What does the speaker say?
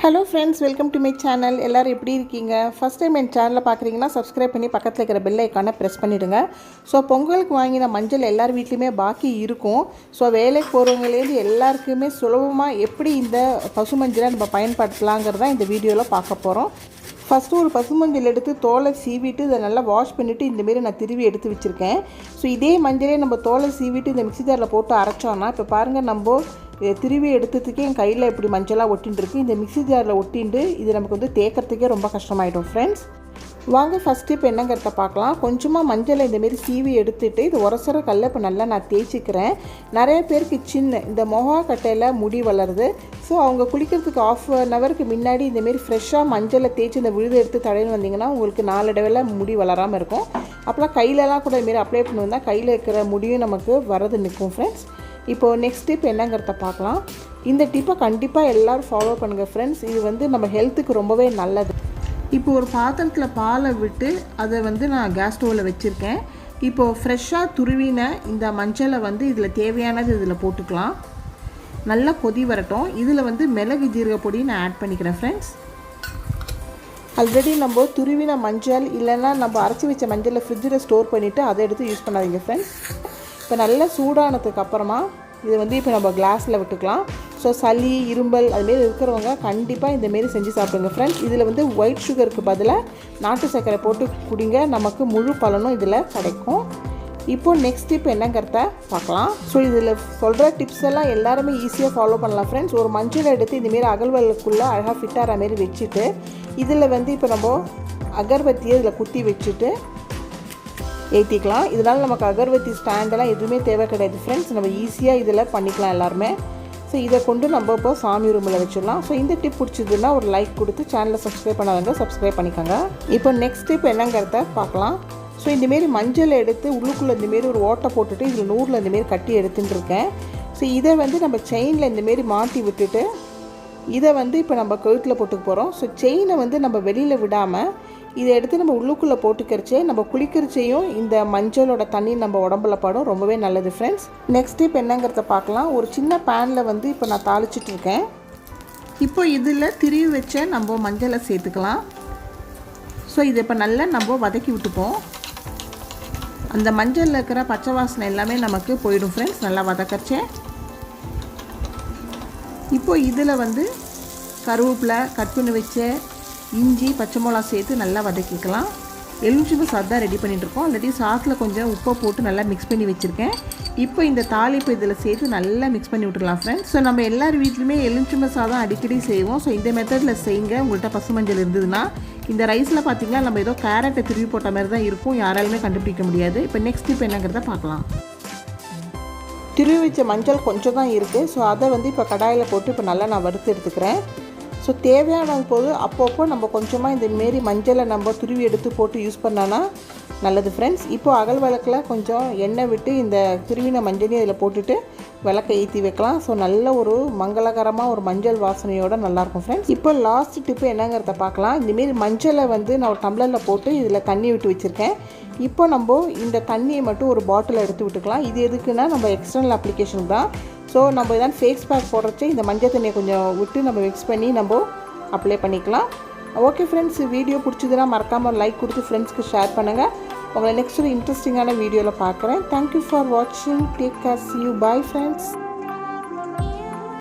Hello friends welcome to my channel எல்லோரும் எப்படி இருக்கீங்க? ஃபஸ்ட் டைம் என் சேனலில் பார்க்குறீங்கன்னா சப்ஸ்கிரைப் பண்ணி பக்கத்தில் இருக்கிற பெல் ஐக்கானை ப்ரெஸ் பண்ணிவிடுங்க ஸோ பொங்கலுக்கு வாங்கின மஞ்சள் எல்லார் வீட்லேயுமே பாக்கி இருக்கும். ஸோ வேலைக்கு போகிறவங்களேருந்து எல்லாருக்குமே சுலபமாக எப்படி இந்த பசு மஞ்சளை நம்ம பயன்படுத்தலாங்கிறத இந்த வீடியோவில் பார்க்க போகிறோம் ஃபஸ்ட்டு ஒரு பசுமஞ்சள் எடுத்து தோலை சீவிட்டு இதை நல்லா வாஷ் பண்ணிவிட்டு இந்தமாரி நான் திருவி எடுத்து வச்சுருக்கேன். ஸோ இதே மஞ்சளே நம்ம தோலை சீவிட்டு இந்த மிக்சி ஜாரில் போட்டு அரைச்சோன்னா இப்போ பாருங்கள் நம்ம இதை திருவி எடுத்ததுக்கே என் கையில் இப்படி மஞ்சளாக ஒட்டின்னு இருக்கு இந்த மிக்ஸி ஜாரில் ஒட்டிண்டு இது நமக்கு வந்து தேக்கிறதுக்கே ரொம்ப கஷ்டமாயிடும் ஃப்ரெண்ட்ஸ் வாங்க ஃபஸ்ட்டு இப்போ என்னங்கிறத பார்க்கலாம். கொஞ்சமாக மஞ்சளை இந்தமாரி சீவி எடுத்துட்டு இது உரசர கல்லை இப்போ நல்லா நான் தேய்ச்சிக்கிறேன். நிறைய பேருக்கு சின்ன இந்த மொகா கட்டையில் முடி வளருது. ஸோ அவங்க குளிக்கிறதுக்கு ஆஃப் அன் ஹவருக்கு முன்னாடி இந்தமாரி ஃப்ரெஷ்ஷாக மஞ்சளை தேய்ச்சி இந்த விழுது எடுத்து தடையின்னு வந்தீங்கன்னா உங்களுக்கு நாலடைவில் முடி வளராமல் இருக்கும். அப்போலாம் கையிலலாம் கூட இதுமாரி அப்ளை பண்ணி வந்தால் கையில் இருக்கிற முடியும் நமக்கு வரது நிற்கும் ஃப்ரெண்ட்ஸ் இப்போது நெக்ஸ்ட் டிப் என்னங்கிறத பார்க்கலாம். இந்த டிப்பை கண்டிப்பாக எல்லோரும் ஃபாலோ பண்ணுங்கள் ஃப்ரெண்ட்ஸ் இது வந்து நம்ம ஹெல்த்துக்கு ரொம்பவே நல்லது. இப்போ ஒரு பாத்திரத்தில் பாலை விட்டு அதை வந்து நான் கேஸ் ஸ்டோவில் வச்சுருக்கேன். இப்போது ஃப்ரெஷ்ஷாக துருவின இந்த மஞ்சளை வந்து இதில் தேவையானது இதில் போட்டுக்கலாம். நல்லா கொதி வரட்டும். இதில் வந்து மிளகு ஜீரக பொடி நான் ஆட் பண்ணிக்கிறேன் ஃப்ரெண்ட்ஸ் ஆல்ரெடி நம்ம துருவின மஞ்சள் இல்லைன்னா நம்ம அரைச்சி வச்ச மஞ்சளை ஃப்ரிட்ஜில் ஸ்டோர் பண்ணிவிட்டு அதை எடுத்து யூஸ் பண்ணாதீங்க ஃப்ரெண்ட்ஸ் இப்போ நல்லா சூடானதுக்கு அப்புறமா இது வந்து இப்போ நம்ம கிளாஸில் விட்டுக்கலாம். ஸோ சளி இரும்பல் அதுமாரி இருக்கிறவங்க கண்டிப்பாக இந்தமாரி செஞ்சு சாப்பிடுங்க ஃப்ரெண்ட்ஸ் இதில் வந்து ஒயிட் சுகருக்கு பதிலாக நாட்டு சர்க்கரை போட்டு குடிங்க. நமக்கு முழு பலனும் இதில் கிடைக்கும். இப்போ நெக்ஸ்ட் டிப் என்னங்கிறத பார்க்கலாம். ஸோ இதில் சொல்கிற டிப்ஸ் எல்லாம் எல்லாருமே ஈஸியாக ஃபாலோ பண்ணலாம் ஃப்ரெண்ட்ஸ் ஒரு மஞ்சள் எடுத்து இந்தமாரி அகல்வலுக்குள்ளே அழகாக ஃபிட்டாகிற மாரி வச்சுட்டு இதில் வந்து இப்போ நம்ம அகர்பத்தியை இதில் குத்தி வச்சுட்டு ஏற்றிக்கலாம் இதனால் நமக்கு அகர்வத்தி ஸ்டாண்டெல்லாம் எதுவுமே தேவை கிடையாது ஃப்ரெண்ட்ஸ் நம்ம ஈஸியாக இதில் பண்ணிக்கலாம் எல்லாருமே. ஸோ இதை கொண்டு நம்ம இப்போ சாமி ரூமில் வச்சிடலாம். ஸோ இந்த டிப் பிடிச்சதுன்னா ஒரு லைக் கொடுத்து சேனலை சப்ஸ்கிரைப் பண்ணாதவங்க சப்ஸ்கிரைப் பண்ணிக்கோங்க. இப்போ நெக்ஸ்ட் டிப் என்னங்கிறத பார்க்கலாம். ஸோ இந்தமாரி மஞ்சள் எடுத்து உள்ளுக்குள்ளே இந்தமாரி ஒரு ஓட்டை போட்டுட்டு இதில் நூறில் இந்தமாரி கட்டி எடுத்துகிட்டு இருக்கேன் ஸோ இதை வந்து நம்ம செயினில் இந்தமாரி மாட்டி விட்டுட்டு இதை வந்து இப்போ நம்ம கழுத்தில் போட்டுக்க போகிறோம் ஸோ செயினை வந்து நம்ம வெளியில் விடாமல் இதை எடுத்து நம்ம உள்ளுக்குள்ளே போட்டுக்கிறச்சே நம்ம குளிக்கிறச்சையும் இந்த மஞ்சளோட தண்ணி நம்ம உடம்புல படும். ரொம்பவே நல்லது ஃப்ரெண்ட்ஸ் நெக்ஸ்ட் இப்போ என்னங்கிறத பார்க்கலாம். ஒரு சின்ன பேனில் வந்து இப்போ நான் தாளிச்சிட்டு இருக்கேன். இப்போ இதில் திருவி வச்ச நம்ம மஞ்சளை சேர்த்துக்கலாம். ஸோ இதை இப்போ நல்லா நம்ம வதக்கி விட்டுப்போம். அந்த மஞ்சளில் இருக்கிற பச்சை வாசனை எல்லாமே நமக்கு போயிடும் ஃப்ரெண்ட்ஸ் நல்லா வதக்கச்சேன் இப்போ இதில் வந்து கருவேப்பிலை கட் பண்ணி வச்ச இஞ்சி பச்சை மிளகா சேர்த்து நல்லா வதக்கிக்கலாம். எலுமிச்சம்பு சாதம் தான் ரெடி பண்ணிட்டுருக்கோம். ஆல்ரெடி சாத்தில் கொஞ்சம் உப்பை போட்டு நல்லா மிக்ஸ் பண்ணி வச்சுருக்கேன். இப்போ இந்த தாளிப்பு இதில் சேர்த்து நல்லா மிக்ஸ் பண்ணி விட்டுலாம் ஃப்ரெண்ட்ஸ் ஸோ நம்ம எல்லார் வீட்லையுமே எலுமிச்சம்பு சாதம் அடிக்கடி செய்வோம். ஸோ இந்த மெத்தடில் செய்யுங்க. உங்கள்கிட்ட பசுமஞ்சள் இருந்ததுன்னா இந்த ரைஸில் பார்த்திங்கன்னா நம்ம ஏதோ கேரட்டை திருவி போட்ட மாதிரி தான் இருக்கும். யாராலுமே கண்டுபிடிக்க முடியாது. இப்போ நெக்ஸ்ட் இப்போ என்னங்கிறத பார்க்கலாம் திருவி வச்ச மஞ்சள் கொஞ்சம் தான் இருக்குது ஸோ அதை வந்து இப்போ கடாயில் போட்டு இப்போ நல்லா நான் வறுத்து எடுத்துக்கிறேன். ஸோ தேவையான போது அப்பப்போ நம்ம கொஞ்சமாக இந்த மாரி மஞ்சளை நம்ம துருவி எடுத்து போட்டு யூஸ் பண்ணோன்னா நல்லது ஃப்ரெண்ட்ஸ் இப்போது அகல் விளக்கில் கொஞ்சம் எண்ணெய் விட்டு இந்த துருவின மஞ்சளையும் இதில் போட்டுட்டு விளக்கை ஏற்றி வைக்கலாம். ஸோ நல்ல ஒரு மங்களகரமாக ஒரு மஞ்சள் வாசனையோட நல்லாயிருக்கும் ஃப்ரெண்ட்ஸ் இப்போ லாஸ்ட் டிப்பு என்னங்கிறத பார்க்கலாம். இந்தமாரி மஞ்சளை வந்து நான் ஒரு டம்ளரில் போட்டு இதில் தண்ணி விட்டு வச்சுருக்கேன். இப்போ நம்ம இந்த தண்ணியை மட்டும் ஒரு பாட்டில் எடுத்து விட்டுக்கலாம். இது எதுக்குன்னா நம்ம எக்ஸ்டர்னல் அப்ளிகேஷன் தான். ஸோ நம்ம இதான் ஃபேஸ் பேக் போடுறச்சு இந்த மஞ்சள் தண்ணியை கொஞ்சம் விட்டு நம்ம மிக்ஸ் பண்ணி நம்ம அப்ளை பண்ணிக்கலாம். ஓகே ஃப்ரெண்ட்ஸ் வீடியோ பிடிச்சதுன்னா மறக்காமல் லைக் கொடுத்து ஃப்ரெண்ட்ஸ்க்கு ஷேர் பண்ணுங்கள் உங்களை நெக்ஸ்ட் ஒரு இன்ட்ரெஸ்டிங்கான வீடியோவில் பார்க்குறேன். தேங்க்யூ ஃபார் வாட்சிங் take care see you bye friends